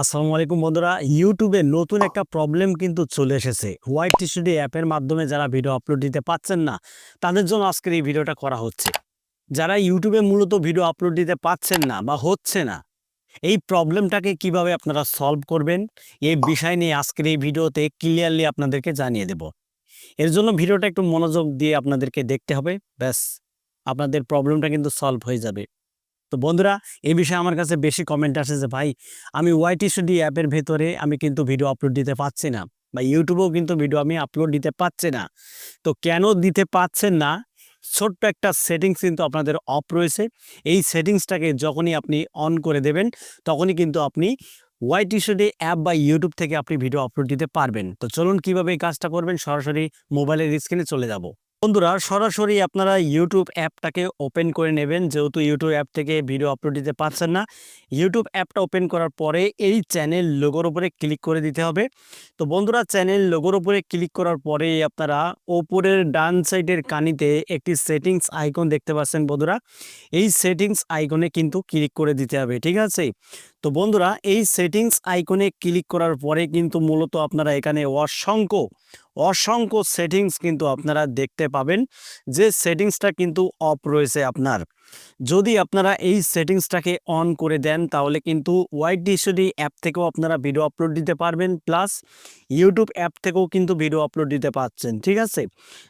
আসসালামু আলাইকুম বন্ধুরা ইউটিউবে নতুন একটা প্রবলেম কিন্তু চলে এসেছে। হোয়াইট টিস্যুডি অ্যাপের মাধ্যমে যারা ভিডিও আপলোড দিতে পাচ্ছেন না, তাদের জন্য আজকের এই ভিডিওটা করা হচ্ছে। যারা ইউটিউবে মূলত ভিডিও আপলোড দিতে পাচ্ছেন না বা হচ্ছে না, এই প্রবলেমটাকে কীভাবে আপনারা সলভ করবেন এই বিষয় নিয়ে আজকের এই ভিডিওতে ক্লিয়ারলি আপনাদেরকে জানিয়ে দেব। এর জন্য ভিডিওটা একটু মনোযোগ দিয়ে আপনাদেরকে দেখতে হবে, ব্যাস, আপনাদের প্রবলেমটা কিন্তু সলভ হয়ে যাবে। তো বন্ধুরা, এ বিষয়ে আমার কাছে বেশি কমেন্ট আসে যে, ভাই, আমি ওয়াইটি স্টুডি অ্যাপের ভেতরে আমি কিন্তু ভিডিও আপলোড দিতে পারছি না বা ইউটিউবেও কিন্তু ভিডিও আমি আপলোড দিতে পারছি না। তো কেন দিতে পারছেন না? ছোট্ট একটা সেটিংস কিন্তু আপনাদের অফ রয়েছে। এই সেটিংসটাকে যখনই আপনি অন করে দেবেন, তখনই কিন্তু আপনি ওয়াইটি স্টুডি অ্যাপ বা ইউটিউব থেকে আপনি ভিডিও আপলোড দিতে পারবেন। তো চলুন কীভাবে এই কাজটা করবেন, সরাসরি মোবাইলের স্ক্রিনে চলে যাব। বন্ধুরা, সরাসরি আপনারা ইউটিউব অ্যাপটাকে ওপেন করে নেবেন। যেহেতু ইউটিউব অ্যাপ থেকে ভিডিও আপলোড দিতে পারছেন না ইউটিউব অ্যাপটা ওপেন করার পরে এই চ্যানেল লোগোর উপরে ক্লিক করে দিতে হবে। তো বন্ধুরা, চ্যানেল লোগোর উপরে ক্লিক করার পরে আপনারা ওপরের ডান সাইডের কানিতে একটি সেটিংস আইকন দেখতে পাচ্ছেন বন্ধুরা। এই সেটিংস আইকনে কিন্তু ক্লিক করে দিতে হবে, ঠিক আছে? তো বন্ধুরা, এই সেটিংস আইকনে ক্লিক করার পরে কিন্তু মূলত আপনারা এখানে অসংখ্য অসংখ্য সেটিংস কিন্তু আপনারা দেখতে পাবেন যে সেটিংসটা কিন্তু অফ রয়েছে আপনার। যদি আপনারা এই সেটিংসটাকে অন করে দেন, তাহলে কিন্তু ওয়াইড ডিসডি অ্যাপ থেকেও আপনারা ভিডিও আপলোড দিতে পারবেন, প্লাস ইউটিউব অ্যাপ থেকেও কিন্তু ভিডিও আপলোড দিতে পারছেন ঠিক আছে?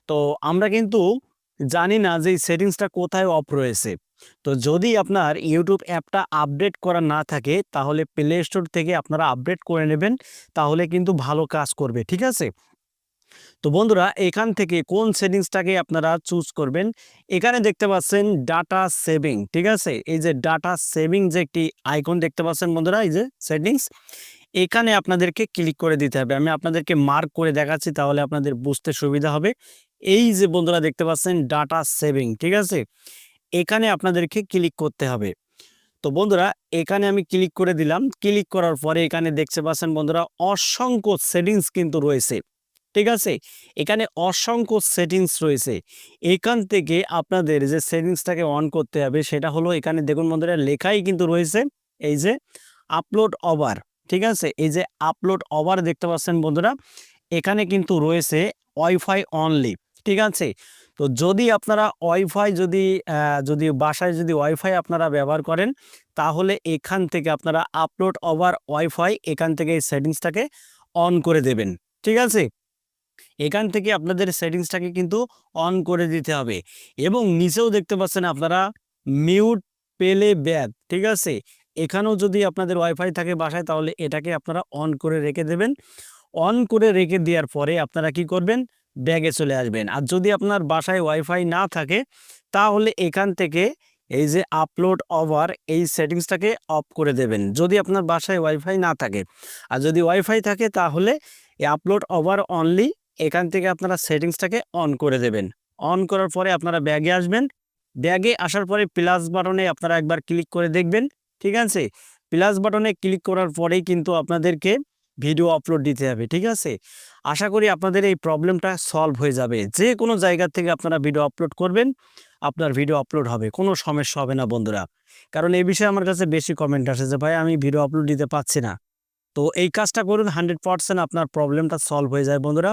তো আমরা কিন্তু জানি না যে এই সেটিংসটা কোথায় অফ রয়েছে। তো যদি আপনার ইউটিউব অ্যাপটা আপডেট করা না থাকে, তাহলে প্লে স্টোর থেকে আপনারা আপডেট করে নেবেন, তাহলে কিন্তু ভালো কাজ করবে, ঠিক আছে? তো বন্ধুরা, এখান থেকে কোন সেটিংসটাকে আপনারা চুজ করবেন? এখানে দেখতে পাচ্ছেন ডাটা সেভিং ঠিক আছে? এই যে ডাটা সেভিং যে একটি আইকন দেখতে পাচ্ছেন বন্ধুরা, এই যে সেটিংস, এখানে আপনাদেরকে ক্লিক করে দিতে হবে। আমি আপনাদেরকে মার্ক করে দেখাচ্ছি, তাহলে আপনাদের বুঝতে সুবিধা হবে। এই যে বন্ধুরা, দেখতে পাচ্ছেন ডাটা সেভিং ঠিক আছে? এখানে আপনাদেরকে ক্লিক করতে হবে। তো বন্ধুরা, এখানে আমি ক্লিক করে দিলাম। ক্লিক করার পরে এখানে দেখতে পাচ্ছেন বন্ধুরা, অসংখ্য সেটিংস কিন্তু রয়েছে। ঠিক আছে? এখানে অসংখ্য সেটিংস রয়েছে। এখান থেকে আপনাদের যে সেটিংসটাকে অন করতে হবে, সেটা হলো এখানে দেখুন বন্ধুরা, লেখাই কিন্তু রয়েছে। এই যে আপলোড ওভার ঠিক আছে? এই যে আপলোড ওভার দেখতে পাচ্ছেন বন্ধুরা, এখানে কিন্তু রয়েছে ওয়াইফাই অনলি ঠিক আছে? তো যদি আপনারা ওয়াইফাই যদি যদি বাসায় যদি ওয়াইফাই আপনারা ব্যবহার করেন, তাহলে এখান থেকে আপনারা আপলোড ওভার ওয়াইফাই এখান থেকে এই সেটিংসটাকে অন করে দেবেন। ঠিক আছে? এখান থেকে আপনাদের সেটিংসটাকে কিন্তু অন করে দিতে হবে। এবং নিচেও দেখতে পাচ্ছেন আপনারা মিউট পেলে ব্যাগ ঠিক আছে? এখানেও যদি আপনাদের ওয়াইফাই থাকে বাসায়, তাহলে এটাকে আপনারা অন করে রেখে দেবেন। অন করে রেখে দেওয়ার পরে আপনারা কি করবেন? ব্যাগে চলে আসবেন। আর যদি আপনার বাসায় ওয়াইফাই না থাকে, তাহলে এখান থেকে এই যে আপলোড ওভার এই সেটিংসটাকে অফ করে দেবেন। যদি আপনার বাসায় ওয়াইফাই না থাকে। আর যদি ওয়াইফাই থাকে, তাহলে এই আপলোড ওভার অনলি এখান থেকে আপনারা সেটিংসটাকে অন করে দেবেন। অন করার পরে আপনারা ব্যাগে আসবেন। ব্যাগে আসার পরে প্লাস বাটনে আপনারা একবার ক্লিক করে দেখবেন। ঠিক আছে? প্লাস বাটনে ক্লিক করার পরেই কিন্তু আপনাদেরকে ভিডিও আপলোড দিতে হবে, ঠিক আছে? আশা করি আপনাদের এই প্রবলেমটা সলভ হয়ে যাবে। যে কোনো জায়গা থেকে আপনারা ভিডিও আপলোড করবেন, আপনার ভিডিও আপলোড হবে, কোনো সমস্যা হবে না বন্ধুরা। কারণ এই বিষয়ে আমার কাছে বেশি কমেন্ট আসে যে, ভাই, আমি ভিডিও আপলোড দিতে পারছি না। তো এই কাজটা করুন হান্ড্রেড পার্সেন্ট আপনার প্রবলেমটা সলভ হয়ে যায় বন্ধুরা।